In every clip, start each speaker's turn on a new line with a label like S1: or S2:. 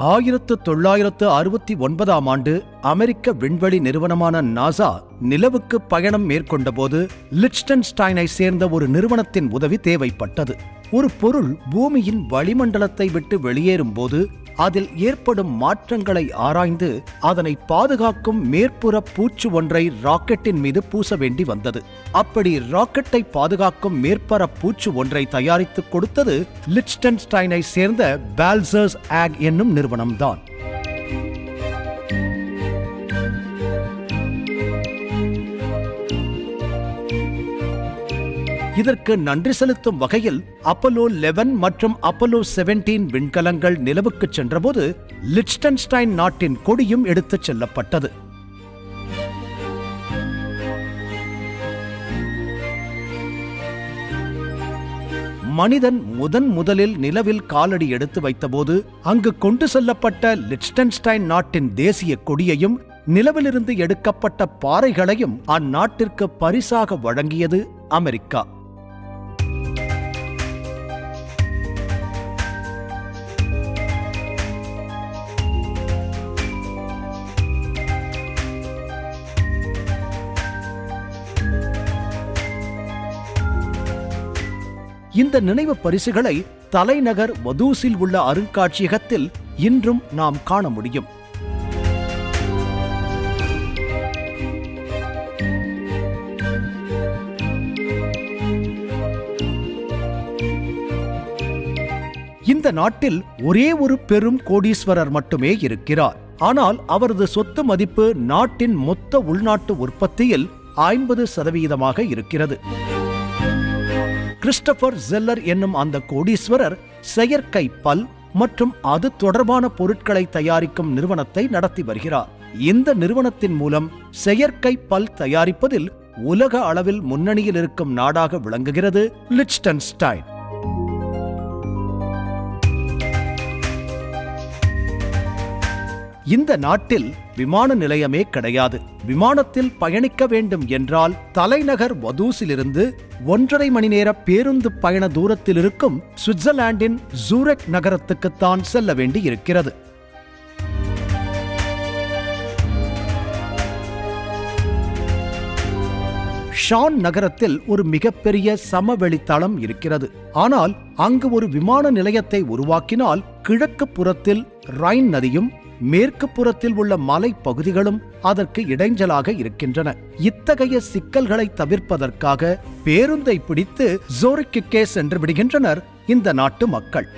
S1: ஆயிரத்து தொள்ளாயிரத்து அறுபத்தி ஒன்பதாம் ஆண்டு அமெரிக்க விண்வெளி நிறுவனமான நாசா நிலவுக்கு பயணம் மேற்கொண்டபோது லிட்ஸ்டன்ஸ்டைனை சேர்ந்த ஒரு நிறுவனத்தின் உதவி தேவைப்பட்டது. ஒரு பொருள் பூமியின் வளிமண்டலத்தை விட்டு வெளியேறும் போது அதில் ஏற்படும் மாற்றங்களை ஆராய்ந்து அதனை பாதுகாக்கும் மேற்புற பூச்சு ஒன்றை ராக்கெட்டின் மீது பூச வேண்டி வந்தது. அப்படி ராக்கெட்டை பாதுகாக்கும் மேற்பர பூச்சு ஒன்றை தயாரித்துக் கொடுத்தது லிச்டன்ஸ்டைனை சேர்ந்த பால்சர்ஸ் ஆக் என்னும் நிறுவனம்தான். இதற்கு நன்றி செலுத்தும் வகையில் அப்பலோ லெவன் மற்றும் அப்பலோ செவன்டீன் விண்கலங்கள் நிலவுக்கு சென்றபோது லிச்டன்ஸ்டைன் நாட்டின் கொடியும் எடுத்துச் செல்லப்பட்டது. மனிதன் முதன் முதலில் நிலவில் காலடி எடுத்து வைத்தபோது அங்கு கொண்டு செல்லப்பட்ட லிச்டன்ஸ்டைன் நாட்டின் தேசிய கொடியையும் நிலவிலிருந்து எடுக்கப்பட்ட பாறைகளையும் அந்நாட்டிற்கு பரிசாக வழங்கியது அமெரிக்கா. இந்த நினைவு பரிசுகளை தலைநகர் வதூசில் உள்ள அருங்காட்சியகத்தில் இன்றும் நாம் காண முடியும். இந்த நாட்டில் ஒரே ஒரு பெரும் கோடீஸ்வரர் மட்டுமே இருக்கிறார். ஆனால் அவரது சொத்து மதிப்பு நாட்டின் மொத்த உள்நாட்டு உற்பத்தியில் ஐம்பது சதவீதமாக இருக்கிறது. கிறிஸ்டபர் ஜெல்லர் என்னும் அந்த கோடீஸ்வரர் செயற்கை பல் மற்றும் அது தொடர்பான பொருட்களை தயாரிக்கும் நிறுவனத்தை நடத்தி வருகிறார். இந்த நிறுவனத்தின் மூலம் செயற்கை பல் தயாரிப்பதில் உலக அளவில் முன்னணியில் இருக்கும் நாடாக விளங்குகிறது லிச்டன்ஸ்டைன் இந்த நாட்டில் விமான நிலையமே கிடையாது. விமானத்தில் பயணிக்க வேண்டும் என்றால் தலைநகர் வதூசிலிருந்து ஒன்றரை மணி நேர பேருந்து பயண தூரத்தில் இருக்கும் சுவிட்சர்லாந்தின் ஜூரெக் நகரத்துக்குத்தான் செல்ல வேண்டி இருக்கிறது ஷான் நகரத்தில் ஒரு மிகப்பெரிய சமவெளித்தளம் இருக்கிறது. ஆனால் அங்கு ஒரு விமான நிலையத்தை உருவாக்கினால் கிழக்கு புறத்தில் ரைன் நதியும் மேற்கு புறத்தில் உள்ள மலை பகுதிகளும் அதற்கு இடைஞ்சலாக இருக்கின்றன. இத்தகைய சிக்கல்களை தவிர்ப்பதற்காக பேருந்தை பிடித்து ஜோரிக்குக்கே சென்று விடுகின்றனர் இந்த நாட்டு மக்கள்.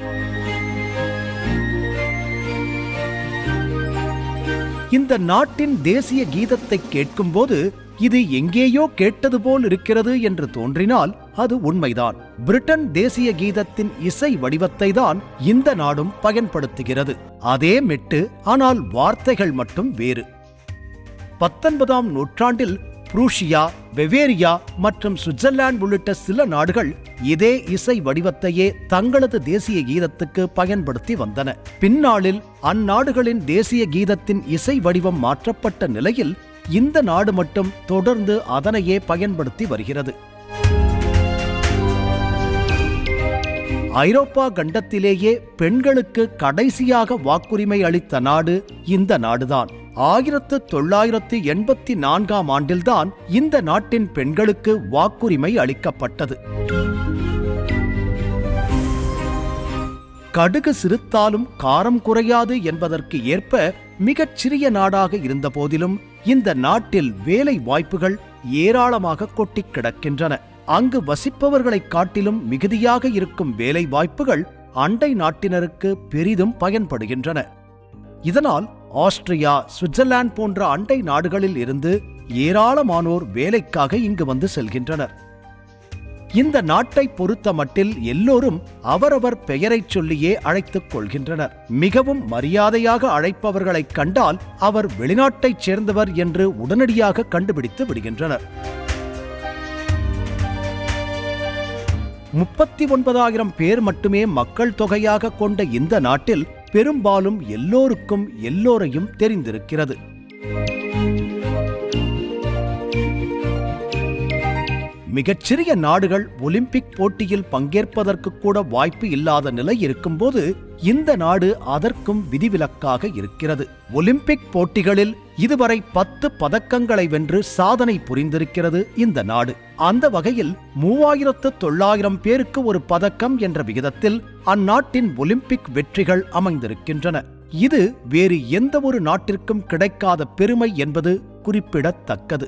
S1: இந்த நாட்டின் தேசிய கீதத்தை கேட்கும்போது இது எங்கேயோ கேட்டது போல் இருக்கிறது என்று தோன்றினால் அது உண்மைதான். பிரிட்டன் தேசிய கீதத்தின் இசை வடிவத்தை தான் இந்த நாடும் பயன்படுத்துகிறது. அதே மெட்டு ஆனால் வார்த்தைகள் மட்டும் வேறு. பத்தொன்பதாம் நூற்றாண்டில் புரூஷியா வெவேரியா மற்றும் சுவிட்சர்லாந்து உள்ளிட்ட சில நாடுகள் இதே இசை வடிவத்தையே தங்களது தேசிய கீதத்துக்கு பயன்படுத்தி வந்தன. பின்னாளில் அந்நாடுகளின் தேசிய கீதத்தின் இசை வடிவம் மாற்றப்பட்ட நிலையில் இந்த நாடு மட்டும் தொடர்ந்து அதனையே பயன்படுத்தி வருகிறது. ஐரோப்பா கண்டத்திலேயே பெண்களுக்கு கடைசியாக வாக்குரிமை அளித்த நாடு இந்த நாடுதான். ஆயிரத்து தொள்ளாயிரத்து எண்பத்தி நான்காம் ஆண்டில்தான் இந்த நாட்டின் பெண்களுக்கு வாக்குரிமை அளிக்கப்பட்டது. கடுகு சிறுத்தாலும் காரம் குறையாது என்பதற்கு ஏற்ப மிகச் சிறிய நாடாக இருந்த போதிலும் இந்த நாட்டில் வேலை வாய்ப்புகள் ஏராளமாக கொட்டிக் கிடக்கின்றன. அங்கு வசிப்பவர்களைக் காட்டிலும் மிகுதியாக இருக்கும் வேலை வாய்ப்புகள் அண்டை நாட்டினருக்கு பெரிதும் பயன்படுகின்றன. இதனால் ஆஸ்திரியா சுவிட்சர்லாந்து போன்ற அண்டை நாடுகளில் இருந்து ஏராளமானோர் வேலைக்காக இங்கு வந்து செல்கின்றனர். இந்த நாட்டை பொறுத்த மட்டில் எல்லோரும் அவரவர் பெயரைச் சொல்லியே அழைத்துக் கொள்கின்றனர். மிகவும் மரியாதையாக அழைப்பவர்களைக் கண்டால் அவர் வெளிநாட்டைச் சேர்ந்தவர் என்று உடனடியாக கண்டுபிடித்து விடுகின்றனர். முப்பத்தி ஒன்பதாயிரம் பேர் மட்டுமே மக்கள் தொகையாக கொண்ட இந்த நாட்டில் பெரும்பாலும் எல்லோருக்கும் எல்லோரையும் தெரிந்திருக்கிறது. மிகச்சிறிய நாடுகள் ஒலிம்பிக் போட்டியில் பங்கேற்பதற்கு கூட வாய்ப்பு இல்லாத நிலை இருக்கும்போது இந்த நாடு அதற்கும் விதிவிலக்காக இருக்கிறது. ஒலிம்பிக் போட்டிகளில் இதுவரை பத்து பதக்கங்களை வென்று சாதனை புரிந்திருக்கிறது இந்த நாடு. அந்த வகையில் மூவாயிரத்து தொள்ளாயிரம் பேருக்கு ஒரு பதக்கம் என்ற விகிதத்தில் அந்நாட்டின் ஒலிம்பிக் வெற்றிகள் அமைந்திருக்கின்றன. இது வேறு எந்த ஒரு நாட்டிற்கும் கிடைக்காத பெருமை என்பது குறிப்பிடத்தக்கது.